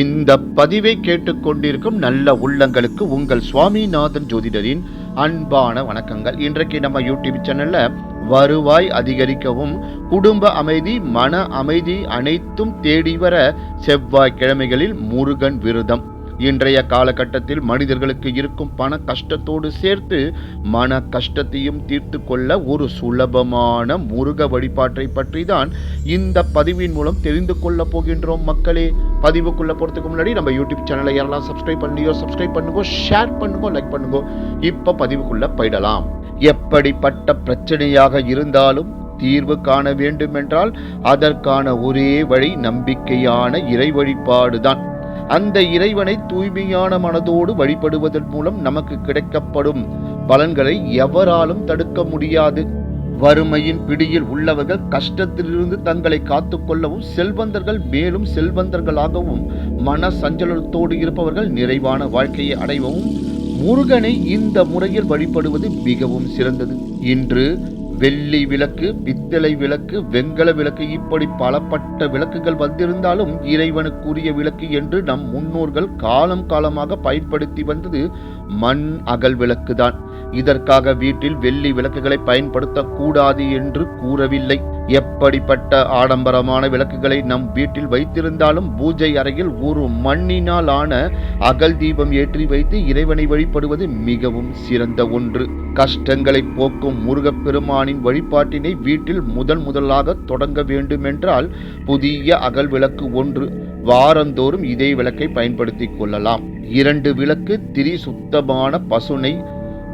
இந்த பதிவை கேட்டுக்கொண்டிருக்கும் நல்ல உள்ளங்களுக்கு உங்கள் சுவாமிநாதன் ஜோதிடரின் அன்பான வணக்கங்கள். இன்றைக்கு நம்ம யூடியூப் சேனல்ல வருவாய் அதிகரிக்கவும் குடும்ப அமைதி மன அமைதி அனைத்தும் தேடி வர செவ்வாய்க்கிழமைகளில் முருகன் விரதம். இன்றைய காலகட்டத்தில் மனிதர்களுக்கு இருக்கும் பண கஷ்டத்தோடு சேர்த்து மன கஷ்டத்தையும் தீர்த்து கொள்ள ஒரு சுலபமான முருக வழிபாட்டை பற்றி தான் இந்த பதிவின் மூலம் தெரிந்து கொள்ள போகின்றோம் மக்களே. பதிவுக்குள்ளே போகிறதுக்கு முன்னாடி நம்ம யூடியூப் சேனலை யாரெல்லாம் சப்ஸ்கிரைப் பண்ணியோ சப்ஸ்கிரைப் பண்ணுங்க ஷேர் பண்ணுங்க லைக் பண்ணுங்க இப்போ பதிவுக்குள்ளே போயிடலாம். எப்படிப்பட்ட பிரச்சனையாக இருந்தாலும் தீர்வு காண வேண்டுமென்றால் அதற்கான ஒரே வழி நம்பிக்கையான இறை வழிபாடுதான். அந்த இறைவனை தூய்மையான மனதோடு வழிபடுவதன் மூலம் நமக்கு கிடைக்கப்படும் பலன்களை எவராலும் தடுக்க முடியாது. வறுமையின் பிடியில் உள்ளவர்கள் கஷ்டத்திலிருந்து தங்களை காத்துக்கொள்ளவும் செல்வந்தர்கள் மேலும் செல்வந்தர்களாகவும் மன சஞ்சலத்தோடு இருப்பவர்கள் நிறைவான வாழ்க்கையை அடையவும் முருகனை இந்த முறையில் வழிபடுவது மிகவும் சிறந்தது. இன்று வெள்ளி விளக்கு பித்தளை விளக்கு வெங்கல விளக்கு இப்படி பலப்பட்ட விளக்குகள் வந்திருந்தாலும் இறைவனுக்குரிய விளக்கு என்று நம் முன்னோர்கள் காலம் காலமாக பயன்படுத்தி வந்தது மண் அகல் விளக்குதான். இதற்காக வீட்டில் வெள்ளி விளக்குகளை பயன்படுத்தக்கூடாது என்று கூறவில்லை. எப்படிப்பட்ட ஆடம்பரமான விளக்குகளை நம் வீட்டில் வைத்திருந்தாலும் பூஜை அறையில் ஒரு மண்ணினால் ஆன அகல் தீபம் ஏற்றி வைத்து இறைவனை வழிபடுவது மிகவும் சிறந்த ஒன்று. கஷ்டங்களை போக்கும் முருகப்பெருமானின் வழிபாட்டினை வீட்டில் முதன் முதலாக தொடங்க வேண்டுமென்றால் புதிய அகல் விளக்கு ஒன்று வாரந்தோறும் இதே விளக்கை பயன்படுத்திக் கொள்ளலாம். இரண்டு விளக்கு திரி சுத்தமான பசுனை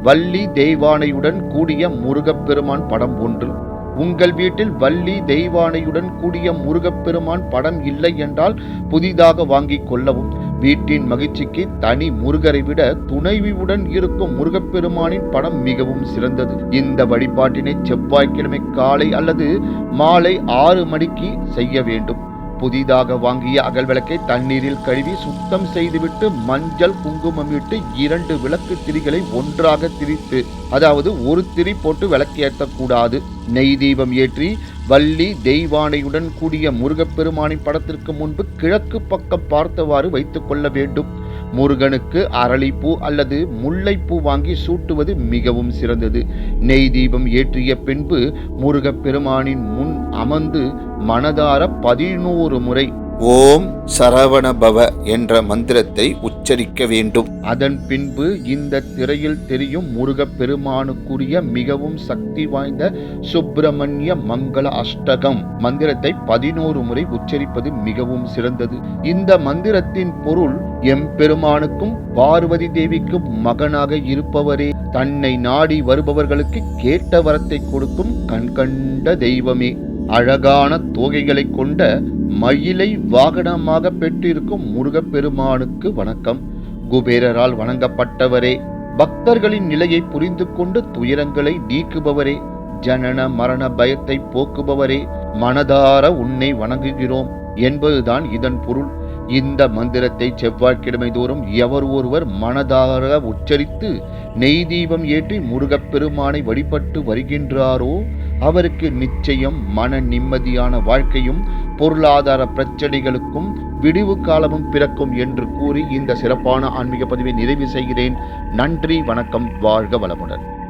வள்ளி தெய்வானையுடன் கூடிய முருகப்பெருமான் படம் ஒன்று. உங்கள் வீட்டில் வள்ளி தெய்வானையுடன் கூடிய முருகப்பெருமான் படம் இல்லை என்றால் புதிதாக வாங்கிக் கொள்ளவும். வீட்டின் மகிழ்ச்சிக்கு தனி முருகரை விட துணைவியுடன் இருக்கும் முருகப்பெருமானின் படம் மிகவும் சிறந்தது. இந்த வழிபாட்டினை செவ்வாய்க்கிழமை காலை அல்லது மாலை ஆறு மணிக்கு செய்ய வேண்டும். புதிதாக வாங்கிய அகல் விளக்கை தண்ணீரில் கழுவி சுத்தம் செய்துவிட்டு மஞ்சள் குங்குமம் இட்டு இரண்டு விளக்கு திரிகளை ஒன்றாக திரித்து அதாவது ஒரு திரி போட்டு விளக்கேற்றக்கூடாது. நெய் தீபம் ஏற்றி வள்ளி தெய்வானையுடன் கூடிய முருகப்பெருமானின் படத்திற்கு முன்பு கிழக்கு பக்கம் பார்த்தவாறு வைத்துக் கொள்ள வேண்டும். முருகனுக்கு அரளிப்பூ அல்லது முல்லைப்பூ வாங்கி சூட்டுவது மிகவும் சிறந்தது. நெய் தீபம் ஏற்றிய பின்பு முருகப்பெருமானின் முன் அமர்ந்து மனதார பதினோரு முறை ஓம் சரவண பவ என்ற மந்திரத்தை உச்சரிக்க வேண்டும். அதன் பின்பு இந்த திரையில் தெரியும் முருகப்பெருமானுக்குரிய மிகவும் சக்தி வாய்ந்த சுப்பிரமணிய மங்கள அஷ்டகம். மந்திரத்தை பதினோரு முறை உச்சரிப்பது மிகவும் சிறந்தது. இந்த மந்திரத்தின் பொருள் எம்பெருமானுக்கும் பார்வதி தேவிக்கும் மகனாக இருப்பவரே தன்னை நாடி வருபவர்களுக்கு கேட்ட வரத்தை கொடுக்கும் கண்கண்ட தெய்வமே. அழகான தோகைகளை கொண்ட மயிலை வாகனமாக பெற்றிருக்கும் முருகப்பெருமானுக்கு வணக்கம். குபேரரால் வணங்கப்பட்டவரே பக்தர்களின் நிலையை புரிந்து கொண்டு துயரங்களை நீக்குபவரே ஜனன மரண பயத்தை போக்குபவரே மனதார உன்னை வணங்குகிறோம் என்பதுதான் இதன் பொருள். இந்த மந்திரத்தை செவ்வாய்க்கிழமை தோறும் எவர் ஒருவர் மனதார உச்சரித்து நெய் தீபம் ஏற்றி முருகப்பெருமானை வழிபட்டு வருகின்றாரோ அவருக்கு நிச்சயம் மன நிம்மதியான வாழ்க்கையும் பொருளாதார பிரச்சனைகளுக்கும் விடிவு காலமும் பிறக்கும் என்று கூறி இந்த சிறப்பான ஆன்மீக பதிவை நிறைவு செய்கிறேன். நன்றி வணக்கம் வாழ்க வளமுடன்.